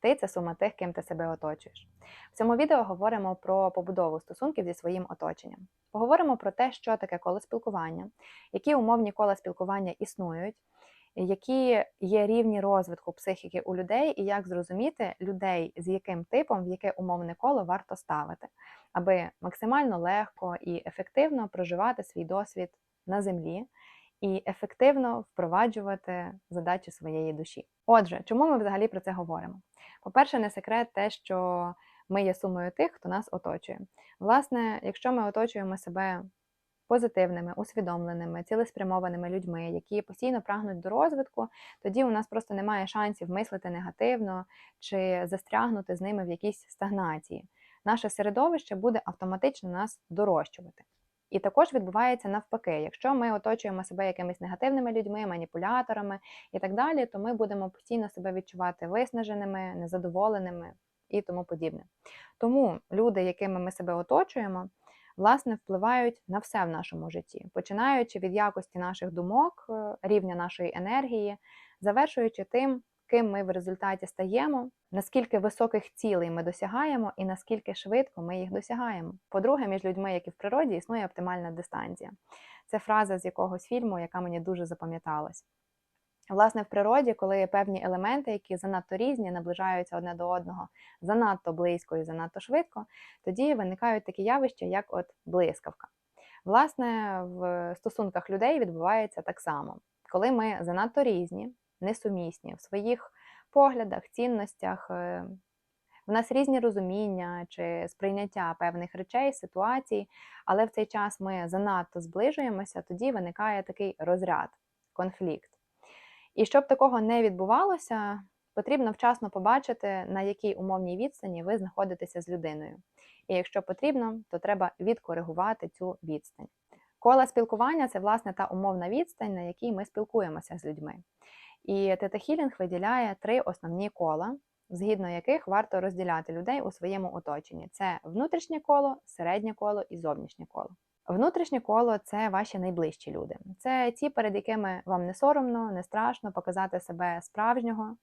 Ти це сума тих, ким ти себе оточуєш. В цьому відео говоримо про побудову стосунків зі своїм оточенням. Поговоримо про те, що таке коло спілкування, які умовні кола спілкування існують, які є рівні розвитку психіки у людей, і як зрозуміти людей, з яким типом, в яке умовне коло варто ставити, аби максимально легко і ефективно проживати свій досвід на землі і ефективно впроваджувати задачі своєї душі. Отже, чому ми взагалі про це говоримо? По-перше, не секрет те, що ми є сумою тих, хто нас оточує. Власне, якщо ми оточуємо себе позитивними, усвідомленими, цілеспрямованими людьми, які постійно прагнуть до розвитку, тоді у нас просто немає шансів мислити негативно чи застрягнути з ними в якійсь стагнації. Наше середовище буде автоматично нас дорощувати. І також відбувається навпаки, якщо ми оточуємо себе якимись негативними людьми, маніпуляторами і так далі, то ми будемо постійно себе відчувати виснаженими, незадоволеними і тому подібне. Тому люди, якими ми себе оточуємо, власне, впливають на все в нашому житті, починаючи від якості наших думок, е, рівня нашої енергії, завершуючи тим, ким ми в результаті стаємо, наскільки високих цілей ми досягаємо і наскільки швидко ми їх досягаємо. По-друге, між людьми, як і в природі, існує оптимальна дистанція. Це фраза з якогось фільму, яка мені дуже запам'яталась. Власне, в природі, коли певні елементи, які занадто різні, наближаються одне до одного занадто близько і занадто швидко, тоді виникають такі явища, як от блискавка. Власне, в стосунках людей відбувається так само, коли ми занадто різні, несумісні в своїх поглядах, цінностях. е, В нас різні розуміння чи сприйняття певних речей, ситуацій, але в цей час ми занадто зближуємося, тоді виникає такий розряд, конфлікт. І щоб такого не відбувалося, потрібно вчасно побачити, на якій умовній відстані ви знаходитеся з людиною. І якщо потрібно, то треба відкоригувати цю відстань. Кола спілкування це власне та умовна відстань, на якій ми спілкуємося з людьми. І Тета Хілінг виділяє три основні кола, згідно яких варто розділяти людей у своєму оточенні: це внутрішнє коло, середнє коло і зовнішнє коло. Внутрішнє коло це ваші найближчі люди. Це ті, перед якими вам не соромно, не страшно показати себе справжнього,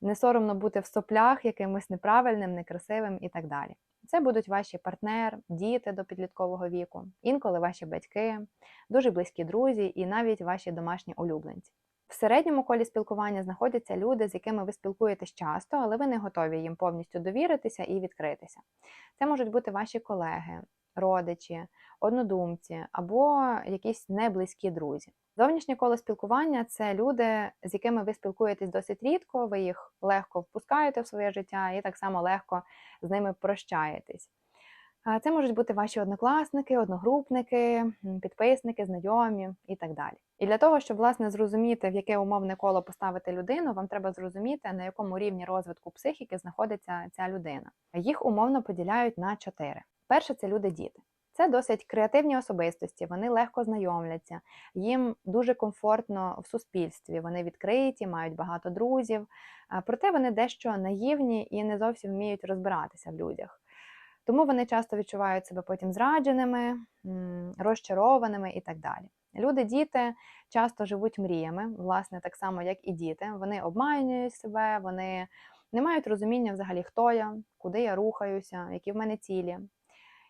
не соромно бути в соплях якимось неправильним, некрасивим і так далі. Це будуть ваші партнер, діти до підліткового віку, інколи ваші батьки, дуже близькі друзі і навіть ваші домашні улюбленці. В середньому колі спілкування знаходяться люди, з якими ви спілкуєтесь часто, але ви не готові їм повністю довіритися і відкритися. Це можуть бути ваші колеги, родичі, однодумці або якісь неблизькі друзі. Зовнішнє коло спілкування це люди, з якими ви спілкуєтесь досить рідко, ви їх легко впускаєте в своє життя і так само легко з ними прощаєтесь. Це можуть бути ваші однокласники, одногрупники, підписники, знайомі і так далі. І для того, щоб власне зрозуміти, в яке умовне коло поставити людину, вам треба зрозуміти, на якому рівні розвитку психіки знаходиться ця людина. Їх умовно поділяють на чотири. Перше це люди-діти. Це досить креативні особистості, вони легко знайомляться, їм дуже комфортно в суспільстві, вони відкриті, мають багато друзів, проте вони дещо наївні і не зовсім вміють розбиратися в людях. Тому вони часто відчувають себе потім зрадженими, розчарованими і так далі. Люди, діти часто живуть мріями, власне, так само, як і діти. Вони обманюють себе, вони не мають розуміння взагалі, хто я, куди я рухаюся, які в мене цілі.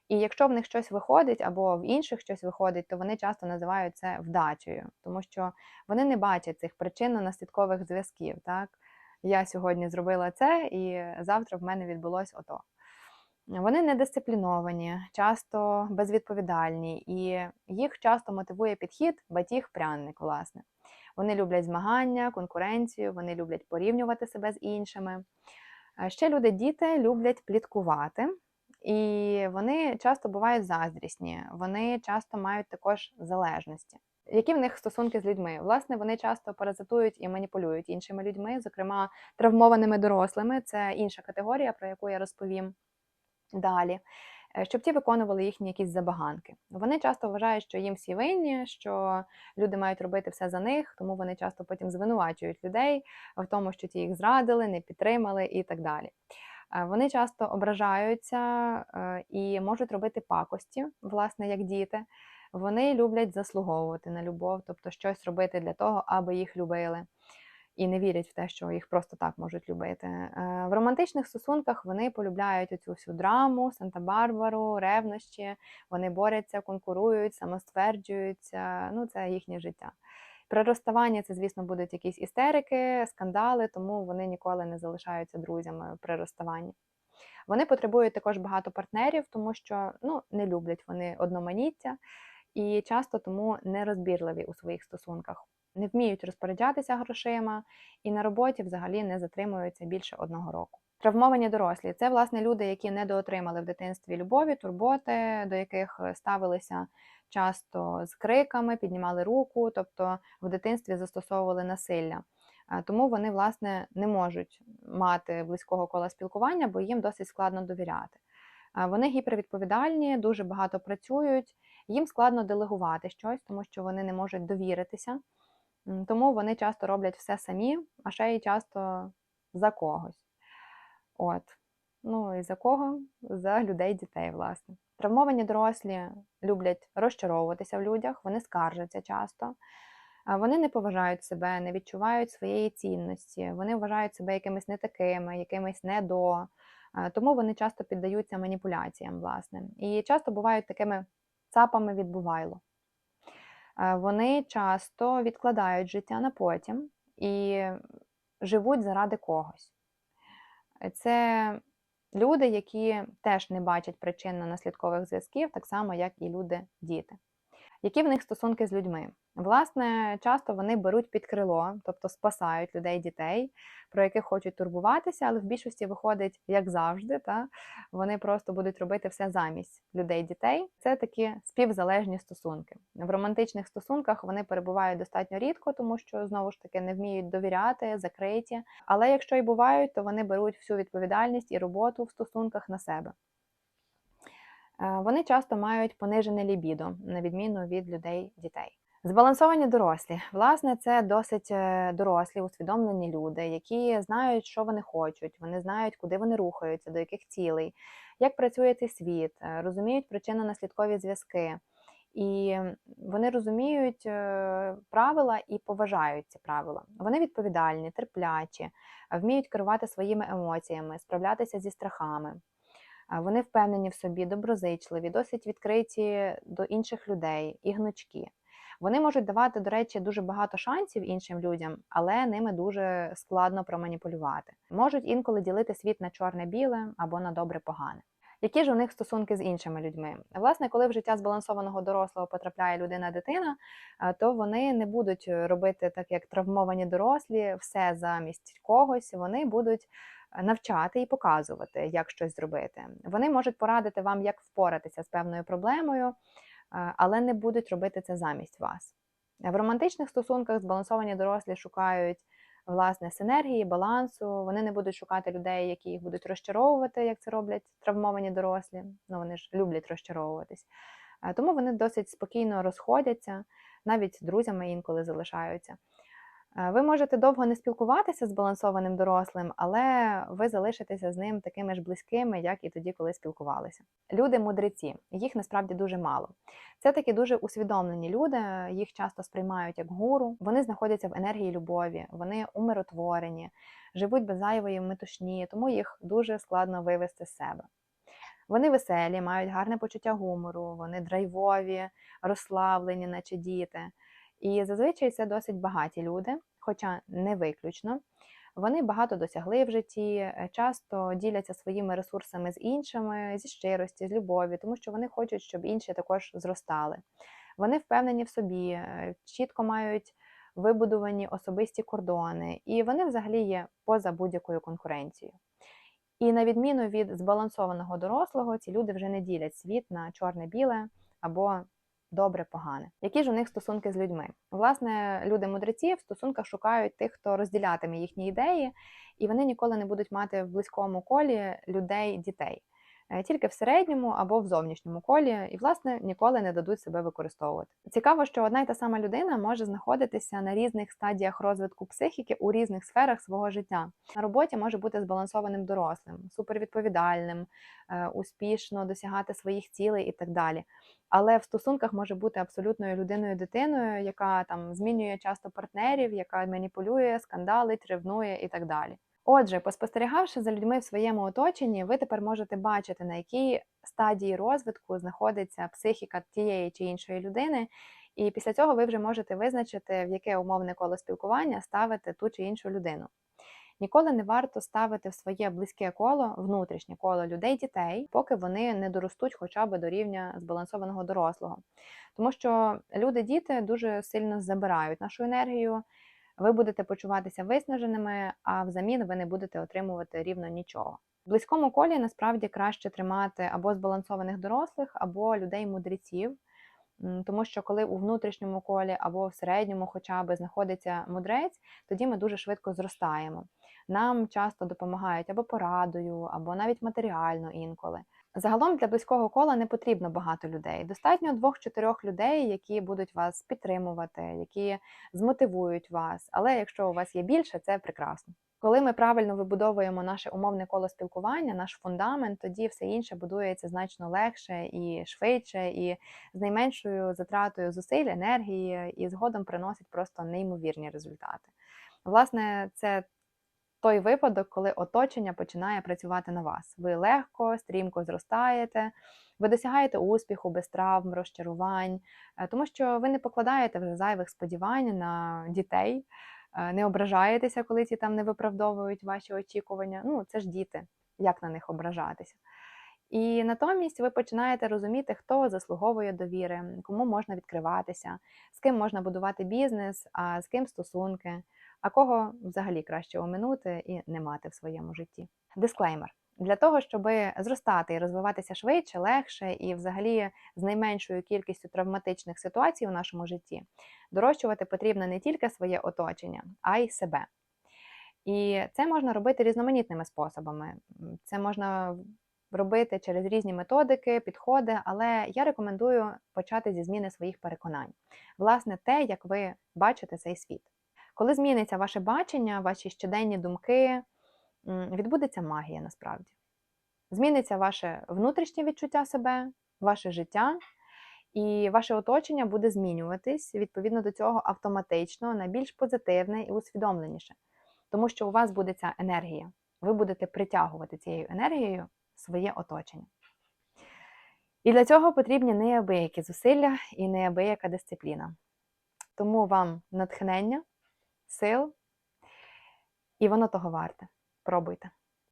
І якщо в них щось виходить, або в інших щось виходить, то вони часто називають це вдачею, тому що вони не бачать цих причинно-наслідкових зв'язків. Так? Я сьогодні зробила це, і завтра в мене відбулось ото. Вони недисципліновані, часто безвідповідальні, і їх часто мотивує підхід батіг-пряник, власне. Вони люблять змагання, конкуренцію, вони люблять порівнювати себе з іншими. Ще люди-діти люблять пліткувати, і вони часто бувають заздрісні, вони часто мають також залежності. Які в них стосунки з людьми? Власне, вони часто паразитують і маніпулюють іншими людьми, зокрема травмованими дорослими. Це інша категорія, про яку я розповім далі. Е, щоб ті виконували їхні якісь забаганки. Вони часто вважають, що їм всі винні, що люди мають робити все за них, тому вони часто потім звинувачують людей в тому, що ті їх зрадили, не підтримали і так далі. Е, вони часто ображаються е, і можуть робити пакості, власне, як діти. Вони люблять заслуговувати на любов, тобто щось робити для того, аби їх любили. І не вірять в те, що їх просто так можуть любити. Е, В романтичних стосунках вони полюбляють оцю всю драму, Санта-Барбару, ревнощі, вони борються, конкурують, самостверджуються. Ну, це їхнє життя. При розставанні це, звісно, будуть якісь істерики, скандали, тому вони ніколи не залишаються друзями при розставанні. Вони потребують також багато партнерів, тому що ну, не люблять вони одноманіття і часто тому нерозбірливі у своїх стосунках, не вміють розпоряджатися грошима і на роботі взагалі не затримуються більше одного року. Травмовані дорослі це власне люди, які недоотримали в дитинстві любові, турботи, до яких ставилися часто з криками, піднімали руку, тобто в дитинстві застосовували насилля. Е, Тому вони, власне, не можуть мати близького кола спілкування, бо їм досить складно довіряти. Е, Вони гіпервідповідальні, дуже багато працюють, їм складно делегувати щось, тому що вони не можуть довіритися. Тому вони часто роблять все самі, а ще й часто за когось. От. Ну і за кого? За людей, дітей, власне. Травмовані дорослі люблять розчаровуватися в людях, вони скаржаться часто. Вони не поважають себе, не відчувають своєї цінності, вони вважають себе якимись не такими, якимись не до. Тому вони часто піддаються маніпуляціям, власне. І часто бувають такими цапами від бувайло. Е, Вони часто відкладають життя на потім і живуть заради когось. Це люди, які теж не бачать причинно-наслідкових зв'язків, так само, як і люди-діти. Які в них стосунки з людьми? Власне, часто вони беруть під крило, тобто спасають людей, дітей, про яких хочуть турбуватися, але в більшості виходить, як завжди, та вони просто будуть робити все замість людей, дітей. Це такі співзалежні стосунки. В романтичних стосунках вони перебувають достатньо рідко, тому що знову ж таки не вміють довіряти, закриті. Але якщо і бувають, то вони беруть всю відповідальність і роботу в стосунках на себе. Е, Вони часто мають понижене лібідо, на відміну від людей дітей. Збалансовані дорослі. Власне, це досить е, дорослі, усвідомлені люди, які знають, що вони хочуть, вони знають, куди вони рухаються, до яких цілей, як працює цей світ, е, розуміють причинно-наслідкові зв'язки. І вони розуміють правила і поважають ці правила. Вони відповідальні, терплячі, вміють керувати своїми емоціями, справлятися зі страхами. Вони впевнені в собі, доброзичливі, досить відкриті до інших людей і гнучкі. Вони можуть давати, до речі, дуже багато шансів іншим людям, але ними дуже складно проманіпулювати. Можуть інколи ділити світ на чорне-біле або на добре-погане. Які ж у них стосунки з іншими людьми? Власне, коли в життя збалансованого дорослого потрапляє людина-дитина, е, то вони не будуть робити так, як травмовані дорослі, все замість когось. Вони будуть навчати і показувати, як щось зробити. Вони можуть порадити вам, як впоратися з певною проблемою, е, але не будуть робити це замість вас. В романтичних стосунках збалансовані дорослі шукають власне синергії, балансу. Вони не будуть шукати людей, які їх будуть розчаровувати, як це роблять травмовані дорослі. Ну вони ж люблять розчаровуватись. Е, Тому вони досить спокійно розходяться, навіть друзями інколи залишаються. Е, Ви можете довго не спілкуватися з збалансованим дорослим, але ви залишитеся з ним такими ж близькими, як і тоді, коли спілкувалися. Люди мудреці, їх насправді дуже мало. Це такі дуже усвідомлені люди, їх часто сприймають як гуру. Вони знаходяться в енергії любові, вони умиротворені, живуть без зайвої метушні, тому їх дуже складно вивести з себе. Вони веселі, мають гарне почуття гумору, вони драйвові, розслаблені, наче діти. І зазвичай це досить багаті люди, хоча не виключно. Вони багато досягли в житті, е, часто діляться своїми ресурсами з іншими, зі щирості, з любові, тому що вони хочуть, щоб інші також зростали. Вони впевнені в собі, е, чітко мають вибудовані особисті кордони, і вони взагалі є поза будь-якою конкуренцією. І на відміну від збалансованого дорослого, ці люди вже не ділять світ на чорне-біле або добре, погане. Які ж у них стосунки з людьми? Власне, люди-мудреці в стосунках шукають тих, хто розділятиме їхні ідеї, і вони ніколи не будуть мати в близькому колі людей, дітей. Е, тільки в середньому або в зовнішньому колі, і, власне, ніколи не дадуть себе використовувати. Цікаво, що одна й та сама людина може знаходитися на різних стадіях розвитку психіки у різних сферах свого життя. На роботі може бути збалансованим дорослим, супервідповідальним, е, успішно досягати своїх цілей і так далі. Але в стосунках може бути абсолютною людиною-дитиною, яка там змінює часто партнерів, яка маніпулює, скандалить, ревнує і так далі. Отже, поспостерігавши за людьми в своєму оточенні, ви тепер можете бачити, на якій стадії розвитку знаходиться психіка тієї чи іншої людини, і після цього ви вже можете визначити, в яке умовне коло спілкування ставити ту чи іншу людину. Ніколи не варто ставити в своє близьке коло, внутрішнє коло людей дітей, поки вони не доростуть хоча б до рівня збалансованого дорослого. Тому що люди-діти дуже сильно забирають нашу енергію, ви будете почуватися виснаженими, а взамін ви не будете отримувати рівно нічого. В близькому колі насправді краще тримати або збалансованих дорослих, або людей-мудреців. Тому що коли у внутрішньому колі або в середньому хоча б знаходиться мудрець, тоді ми дуже швидко зростаємо. Нам часто допомагають або порадою, або навіть матеріально інколи. Загалом для близького кола не потрібно багато людей. Достатньо двох-чотирьох людей, які будуть вас підтримувати, які змотивують вас. Але якщо у вас є більше, це прекрасно. Коли ми правильно вибудовуємо наше умовне коло спілкування, наш фундамент, тоді все інше будується значно легше і швидше, і з найменшою затратою зусиль, енергії, і згодом приносить просто неймовірні результати. Власне, це той випадок, коли оточення починає працювати на вас. Ви легко, стрімко зростаєте, ви досягаєте успіху без травм, розчарувань, е, тому що ви не покладаєте вже зайвих сподівань на дітей, е, не ображаєтеся, коли ці там не виправдовують ваші очікування. Ну, це ж діти, як на них ображатися. І натомість ви починаєте розуміти, хто заслуговує довіри, кому можна відкриватися, з ким можна будувати бізнес, а з ким стосунки, а кого взагалі краще оминути і не мати в своєму житті. Дисклеймер. Для того, щоб зростати і розвиватися швидше, легше і взагалі з найменшою кількістю травматичних ситуацій у нашому житті, дорощувати потрібно не тільки своє оточення, а й себе. І це можна робити різноманітними способами. Це можна робити через різні методики, підходи, але я рекомендую почати зі зміни своїх переконань. Власне, те, як ви бачите цей світ. Коли зміниться ваше бачення, ваші щоденні думки, відбудеться магія насправді. Зміниться ваше внутрішнє відчуття себе, ваше життя, і ваше оточення буде змінюватись відповідно до цього автоматично на більш позитивне і усвідомленіше. Тому що у вас буде ця енергія. Ви будете притягувати цією енергією своє оточення. І для цього потрібні неабиякі зусилля і неабияка дисципліна. Тому вам натхнення, сил, і воно того варте. Пробуйте.